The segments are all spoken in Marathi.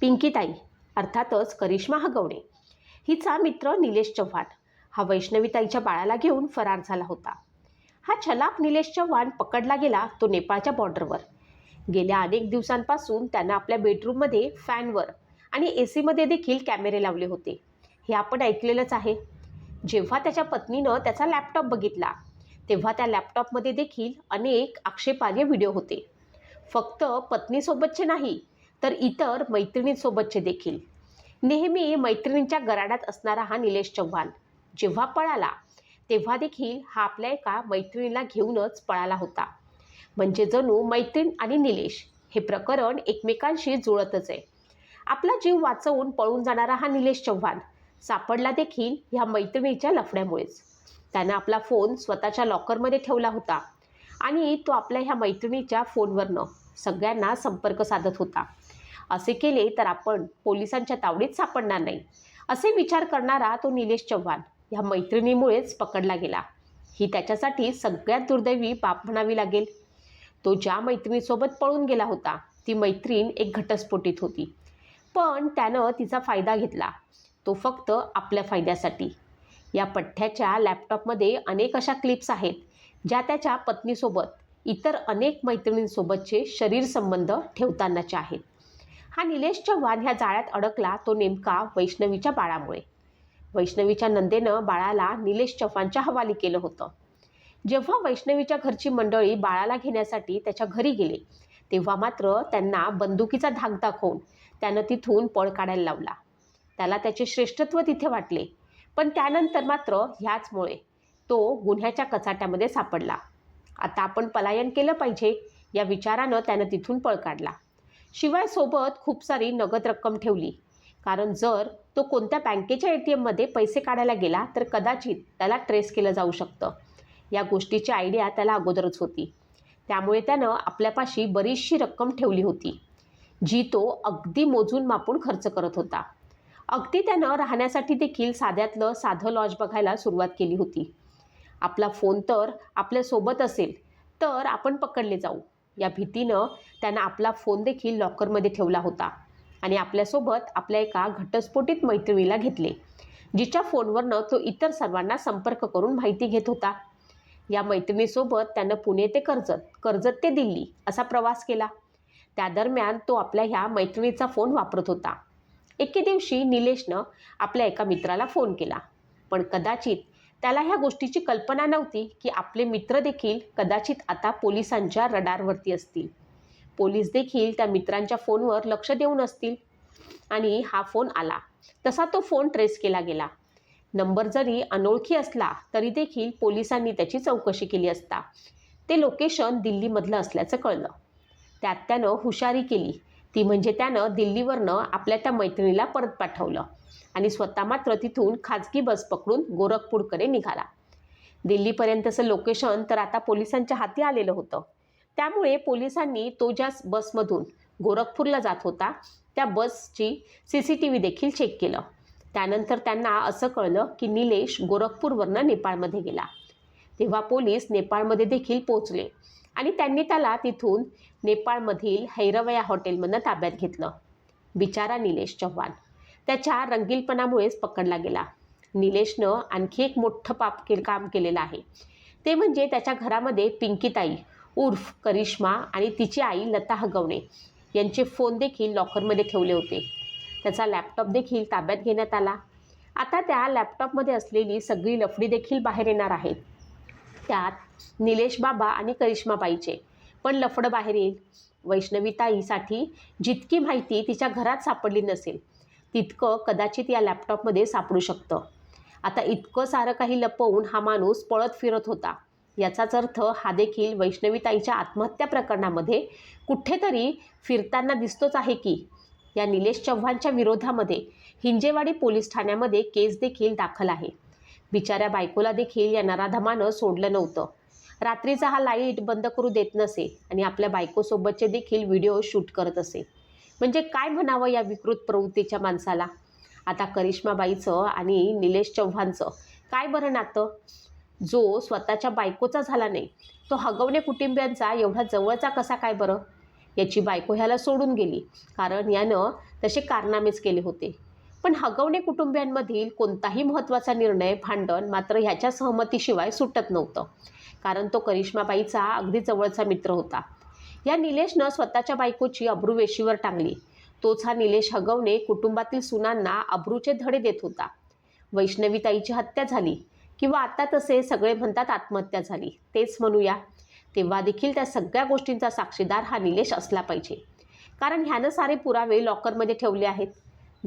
पिंकीताई अर्थातच करिश्मा हगवणे. हिचा मित्र निलेश चव्हाण. हा वैष्णवीताईच्या बाळाला घेऊन फरार झाला होता. हा छलाप निलेश चव्हाण पकडला गेला तो नेपाळच्या बॉर्डरवर. गेल्या अनेक दिवसांपासून त्यानं आपल्या बेडरूममध्ये फॅनवर आणि ए सीमध्ये देखील कॅमेरे लावले होते. हे आपण ऐकलेलंच आहे. जेव्हा त्याच्या पत्नीनं त्याचा लॅपटॉप बघितला तेव्हा त्या लॅपटॉपमध्ये देखील अनेक आक्षेपार्ह व्हिडिओ होते. फक्त पत्नीसोबतचे नाही तर इतर मैत्रिणींसोबतचे देखील. नेहमी मैत्रिणींच्या गराडात असणारा हा निलेश चव्हाण. जेव्हा पळाला तेव्हा देखील हा आपल्या एका मैत्रिणीला घेऊनच पळाला होता. म्हणजे जणू मैत्रीण आणि निलेश हे प्रकरण एकमेकांशी जुळतच आहे. आपला जीव वाचवून पळून जाणारा हा निलेश चव्हाण सापडला देखील ह्या मैत्रिणीच्या लफड्यामुळेच. त्यानं आपला फोन स्वतःच्या लॉकरमध्ये ठेवला होता आणि तो आपल्या ह्या मैत्रिणीच्या फोनवरनं सगळ्यांना संपर्क साधत होता. असे केले तर आपण पोलिसांच्या तावडीत सापडणार नाही. असे विचार करणारा तो निलेश चव्हाण ह्या मैत्रिणीमुळेच पकडला गेला. ही त्याच्यासाठी सगळ्यात दुर्दैवी बाप म्हणावी लागेल. तो ज्या मैत्रिणीसोबत पळून गेला होता ती मैत्रीण एक घटस्फोटीत होती. पण त्यानं तिचा फायदा घेतला. तो फक्त आपल्या फायद्यासाठी. या पठ्ठ्याच्या लॅपटॉपमध्ये अनेक अशा क्लिप्स आहेत ज्या त्याच्या पत्नीसोबत इतर अनेक मैत्रिणींसोबतचे शरीर संबंध ठेवतानाचे आहेत. हा निलेश चव्हाण ह्या जाळ्यात अडकला तो नेमका वैष्णवीच्या बाळामुळे. वैष्णवीच्या नंदेनं बाळाला निलेश चव्हाणच्या हवाली केलं होतं. जेव्हा वैष्णवीच्या घरची मंडळी बाळाला घेण्यासाठी त्याच्या घरी गेले तेव्हा मात्र त्यांना बंदुकीचा धाक दाखवून त्यानं तिथून पळ काढायला लावला. त्याला त्याचे श्रेष्ठत्व तिथे वाटले पण त्यानंतर मात्र ह्याचमुळे तो गुन्ह्याच्या कचाट्यामध्ये सापडला. आता आपण पलायन केलं पाहिजे या विचारानं त्यानं तिथून पळ काढला. शिवाय सोबत खूप सारी नगद रक्कम ठेवली. कारण जर तो कोणत्या बँकेच्या ए टी एममध्ये पैसे काढायला गेला तर कदाचित त्याला ट्रेस केलं जाऊ शकतं. या गोष्टीची आयडिया त्याला अगोदरच होती. त्यामुळे त्यानं आपल्यापाशी बरीचशी रक्कम ठेवली होती जी तो अगदी मोजून मापून खर्च करत होता. अगदी त्यानं राहण्यासाठी देखील साध्यातलं साधं लॉज बघायला सुरुवात केली होती. आपला फोन तर आपल्यासोबत असेल तर आपण पकडले जाऊ. या भीतीनं त्यानं आपला फोन देखील लॉकरमध्ये ठेवला होता आणि आपल्यासोबत आपल्या एका घटस्फोटित मैत्रिणीला घेतले जिच्या फोनवरनं तो इतर सर्वांना संपर्क करून माहिती घेत होता. या मैत्रिणीसोबत त्यानं पुणे ते कर्जत कर्जत ते दिल्ली असा प्रवास केला. त्या दरम्यान तो आपल्या ह्या मैत्रिणीचा फोन वापरत होता. एके दिवशी निलेशनं आपल्या एका मित्राला फोन केला पण कदाचित त्याला ह्या गोष्टीची कल्पना नव्हती की आपले मित्र देखील कदाचित आता पोलिसांच्या रडारवरती असतील. पोलीस देखील त्या मित्रांच्या फोनवर लक्ष देऊन असतील. आणि हा फोन आला. तसा तो फोन ट्रेस केला गेला. नंबर जरी अनोळखी असला तरी देखील पोलिसांनी त्याची चौकशी केली असता. ते लोकेशन दिल्लीमधलं असल्याचं कळलं. त्यात त्यानं हुशारी केली. ती म्हणजे त्यानं दिल्लीवरनं आपल्या त्या मैत्रिणीला परत पाठवलं. आणि स्वतः मात्र तिथून खाजगी बस पकडून गोरखपूरकडे निघाला. दिल्लीपर्यंतचं लोकेशन तर आता पोलिसांच्या हाती आलेलं होतं. त्यामुळे पोलिसांनी तो ज्या बसमधून गोरखपूरला जात होता त्या बसची सी सी टी व्ही देखील चेक केलं. त्यानंतर त्यांना असं कळलं की निलेश गोरखपूरवरनं नेपाळमध्ये गेला. तेव्हा पोलीस नेपाळमध्ये देखील पोचले आणि त्यांनी त्याला तिथून नेपाळमधील हैरवया हॉटेलमधनं ताब्यात घेतलं. बिचारा निलेश चव्हाण. त्याच्या रंगीलपणामुळेच पकडला गेला. निलेशनं आणखी एक मोठं पाप के काम केलेलं आहे. ते म्हणजे त्याच्या घरामध्ये पिंकीताई उर्फ करिश्मा आणि तिची आई लता हगवणे. यांचे फोन देखील लॉकरमध्ये ठेवले होते. त्याचा लॅपटॉप देखील ताब्यात घेण्यात आला. आता त्या लॅपटॉपमध्ये असलेली सगळी लफडी देखील बाहेर येणार आहेत. त्यात निलेश बाबा आणि करिश्माबाईचे पण लफडं बाहेर येईल. वैष्णवीताईसाठी जितकी माहिती तिच्या घरात सापडली नसेल तितकं कदाचित या लॅपटॉपमध्ये सापडू शकतं. आता इतकं सारं काही लपवून हा माणूस पळत फिरत होता. याचाच अर्थ हा देखील वैष्णवीताईच्या आत्महत्या प्रकरणामध्ये कुठेतरी फिरताना दिसतोच आहे की या निलेश चव्हाणच्या विरोधामध्ये हिंजेवाडी पोलीस ठाण्यामध्ये केस देखील दाखल आहे. बिचाऱ्या बायकोला देखील या नराधमानं सोडलं नव्हतं. रात्रीचा हा लाइट बंद करू देत नसे आणि आपल्या बायकोसोबतचे देखील व्हिडिओ शूट करत असे. म्हणजे काय म्हणावं या विकृत प्रवृत्तीच्या माणसाला? आता करिश्माबाईचं आणि निलेश चव्हाणचं काय बरं नातं? जो स्वतःच्या बायकोचा झाला नाही तो हगवणे कुटुंबियांचा एवढा जवळचा कसा काय बरं? याची बायको ह्याला सोडून गेली कारण यानं तसे कारनामेच केले होते. पण हगवणे कुटुंबियांमधील कोणताही महत्त्वाचा निर्णय भांडण मात्र ह्याच्या सहमतीशिवाय सुटत नव्हतं कारण तो करिश्माबाईचा अगदी जवळचा मित्र होता. या निलेशनं स्वतःच्या बायकोची अब्रू वेशीवर टांगली. तोच हा निलेश हगवणे कुटुंबातील सुनांना अब्रूचे धडे देत होता. वैष्णवीताईची हत्या झाली किंवा आता तसे सगळे म्हणतात आत्महत्या झाली तेच म्हणूया. तेव्हा देखील त्या सगळ्या गोष्टींचा साक्षीदार हा निलेश असला पाहिजे. कारण ह्यानं सारे पुरावे लॉकरमध्ये ठेवले आहेत.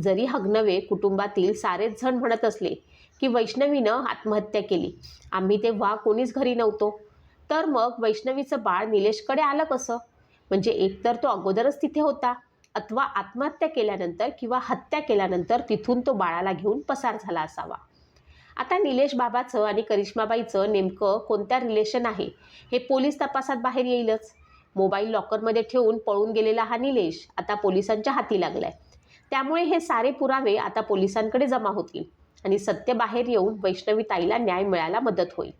जरी हग्नवे कुटुंबातील सारेच जण म्हणत असले की वैष्णवीनं आत्महत्या केली आम्ही तेव्हा कोणीच घरी नव्हतो. तर मग वैष्णवीचं बाळ निलेशकडे आलं कसं? म्हणजे एकतर तो अगोदरच तिथे होता अथवा आत्महत्या केल्यानंतर किंवा हत्या केल्यानंतर तिथून तो बाळाला घेऊन पसार झाला असावा. आता निलेश बाबाचं आणि करिश्माबाईचं नेमकं कोणत्या रिलेशन आहे हे पोलीस तपासात बाहेर येईलच. मोबाईल लॉकरमध्ये ठेवून पळून गेलेला हा निलेश आता पोलिसांच्या हाती लागलाय. त्यामुळे हे सारे पुरावे आता पोलिसांकडे जमा होतील आणि सत्य बाहेर येऊन वैष्णवी ताईला न्याय मिळायला मदत होईल.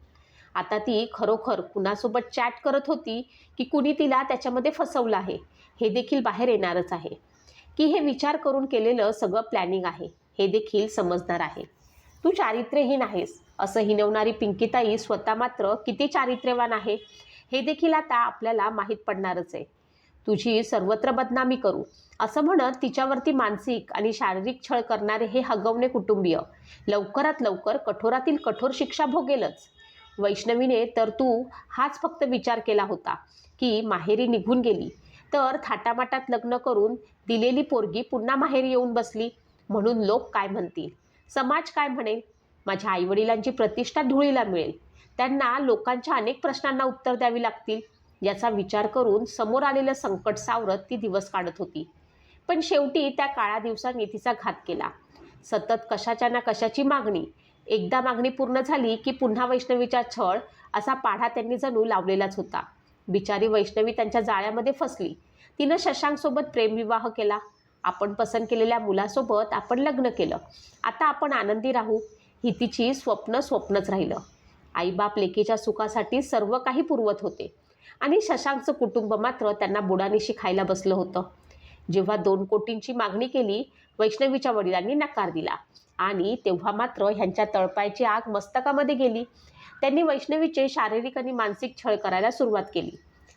आता ती खरोखर कुणासोबत चॅट करत होती की कुणी तिला त्याच्यामध्ये फसवलं आहे? हे देखील बाहेर येणारच आहे. की हे विचार करून केलेलं सगळं प्लॅनिंग आहे हे देखील समजदार आहे. तू चारित्र्यहीन आहेस असं हिनवणारी पिंकीताई स्वतः मात्र किती चारित्र्यवान आहे हे देखील आता आपल्याला माहीत पडणारच आहे. तुझी सर्वत्र बदनामी करू असं म्हणत तिच्यावरती मानसिक आणि शारीरिक छळ करणारे हे हगवणे कुटुंबीय लवकरात लवकर कठोरातील कठोर शिक्षा भोगेलच. वैष्णवीने तर तू हाच फक्त विचार केला होता की माहेरी निघून गेली. तर थाटामाटात लग्न करून दिलेली पोरगी पुन्हा माहेरी येऊन बसली. म्हणून लोक काय म्हणतील? समाज काय म्हणेल? माझ्या आईवडिलांची प्रतिष्ठा धुळीला मिळेल. त्यांना लोकांच्या अनेक प्रश्नांना उत्तर द्यावी लागतील. याचा विचार करून समोर आलेलं संकट सावरत ती दिवस काढत होती. पण शेवटी त्या काळ्या दिवसांनी तिचा घात केला. सतत कशाच्या ना कशाची मागणी एकदा मागणी पूर्ण झाली की पुन्हा वैष्णवीचा छळ असा पाढा त्यांनी जणू लावलेलाच होता. बिचारी वैष्णवी त्यांच्या जाळ्यामध्ये फसली. तिनं शशांकसोबत प्रेमविवाह केला. आपण पसंत केलेल्या मुलासोबत आपण लग्न केलं. आता आपण आनंदी राहू. ही तिची स्वप्न स्वप्नच राहिलं. आईबाप लेकीच्या सुखासाठी सर्व काही पुरवत होते. आणि शशांकचं कुटुंब मात्र त्यांना बुडानिशी खायला बसलं होतं. जेव्हा दोन कोटींची मागणी केली वैष्णवीच्या वडिलांनी नकार दिला. आणि तेव्हा मात्र ह्यांच्या तळपायची आग मस्तकामध्ये गेली. त्यांनी वैष्णवीचे शारीरिक आणि मानसिक छळ करायला सुरुवात केली.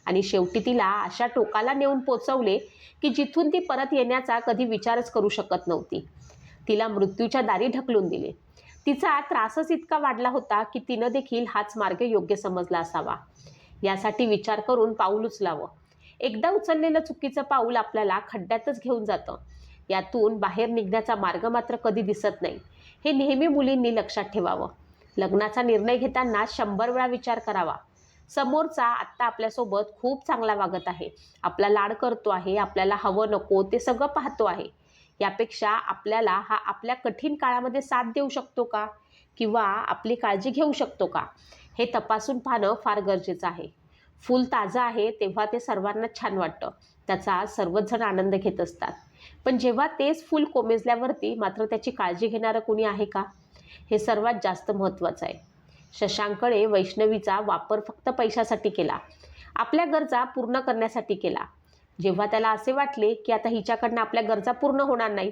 आणि शेवटी तिला अशा टोकाला नेऊन पोचवले की जिथून ती परत येण्याचा कधी विचारच करू शकत नव्हती. तिला मृत्यूच्या दारी ढकलून दिले. तिचा त्रासच इतका वाढला होता की तिनं देखील हाच मार्ग योग्य समजला असावा. यासाठी विचार करून पाऊल उचलावं. एकदा उचललेलं चुकीचं पाऊल आपल्याला खड्ड्यातच घेऊन जातं. यातून बाहेर निघण्याचा मार्ग मात्र कधी दिसत नाही. हे नेहमी मुलींनी लक्षात ठेवावं. लग्नाचा निर्णय घेताना शंभर वेळा विचार करावा. समोरचा आत्ता आपल्यासोबत खूप चांगला वागत आहे. आपला लाड करतो आहे आपल्याला हवं नको ते सगळं पाहतो आहे. यापेक्षा आपल्याला हा आपल्या कठीण काळामध्ये साथ देऊ शकतो का? किंवा आपली काळजी घेऊ शकतो का? हे तपासून पाहणं फार गरजेचं आहे. फूल ताजं आहे तेव्हा ते सर्वांना छान वाटतं. त्याचा सर्वच जण आनंद घेत असतात. पण जेव्हा तेच फूल कोमेजल्यावरती मात्र त्याची काळजी घेणारं कुणी आहे का? हे सर्वात जास्त महत्त्वाचं आहे. शशांकडे वैष्णवीचा वापर फक्त पैशासाठी केला. आपल्या गरजा पूर्ण करण्यासाठी केला. जेव्हा त्याला असे वाटले की आता हिच्याकडनं आपल्या गरजा पूर्ण होणार नाही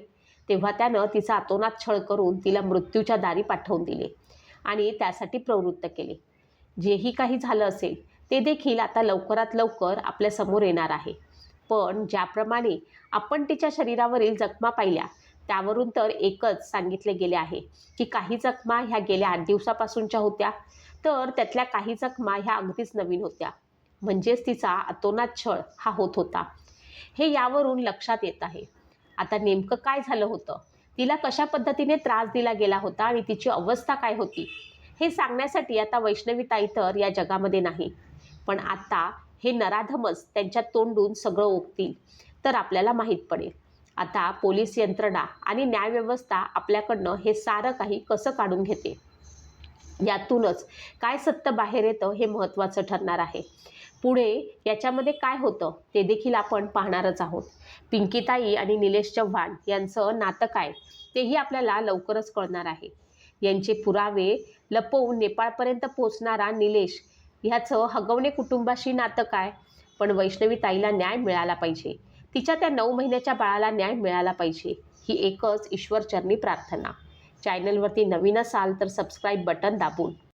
तेव्हा त्यानं तिचा अतोनात छळ करून तिला मृत्यूच्या दारी पाठवून दिले आणि त्यासाठी प्रवृत्त केले. जेही काही झालं असेल ते देखील आता लवकरात लवकर आपल्यासमोर येणार आहे. पण ज्याप्रमाणे आपण तिच्या शरीरावरील जखमा पाहिल्या त्यावरून तर एकच सांगितले गेले आहे की काही जखमा ह्या गेल्या आठ दिवसापासूनच्या होत्या तर त्यातल्या काही जखमा ह्या अगदीच नवीन होत्या. म्हणजेच तिचा अतोनात छळ हा होत होता. हे यावरून लक्षात येत आहे. आता नेमकं काय झालं होतं? तिला कशा पद्धतीने त्रास दिला गेला होता आणि तिची अवस्था काय होती? हे सांगण्यासाठी आता वैष्णवी ताई तर या जगामध्ये नाही. पण आता हे नराधमच त्यांच्या तोंडून सगळं ओकतील तर आपल्याला माहीत पडेल. आता पोलीस यंत्रणा आणि न्यायव्यवस्था आपल्याकडनं हे सारं काही कसं काढून घेते? यातूनच काय सत्य बाहेर येतं हे महत्त्वाचं ठरणार आहे. पुढे याच्यामध्ये काय होतं ते देखील आपण पाहणारच आहोत. पिंकीताई आणि निलेश चव्हाण यांचं नातं काय तेही आपल्याला लवकरच कळणार आहे. यांचे पुरावे लपवून नेपाळपर्यंत पोचणारा निलेश ह्याचं हगवणे कुटुंबाशी नातं काय? पण वैष्णवी ताईला न्याय मिळाला पाहिजे. तिच्या त्या नऊ महिन्याच्या बाळाला न्याय मिळाला पाहिजे. ही एकच ईश्वरचरणी प्रार्थना. चॅनलवरती नवीन असाल तर सबस्क्राईब बटन दाबून.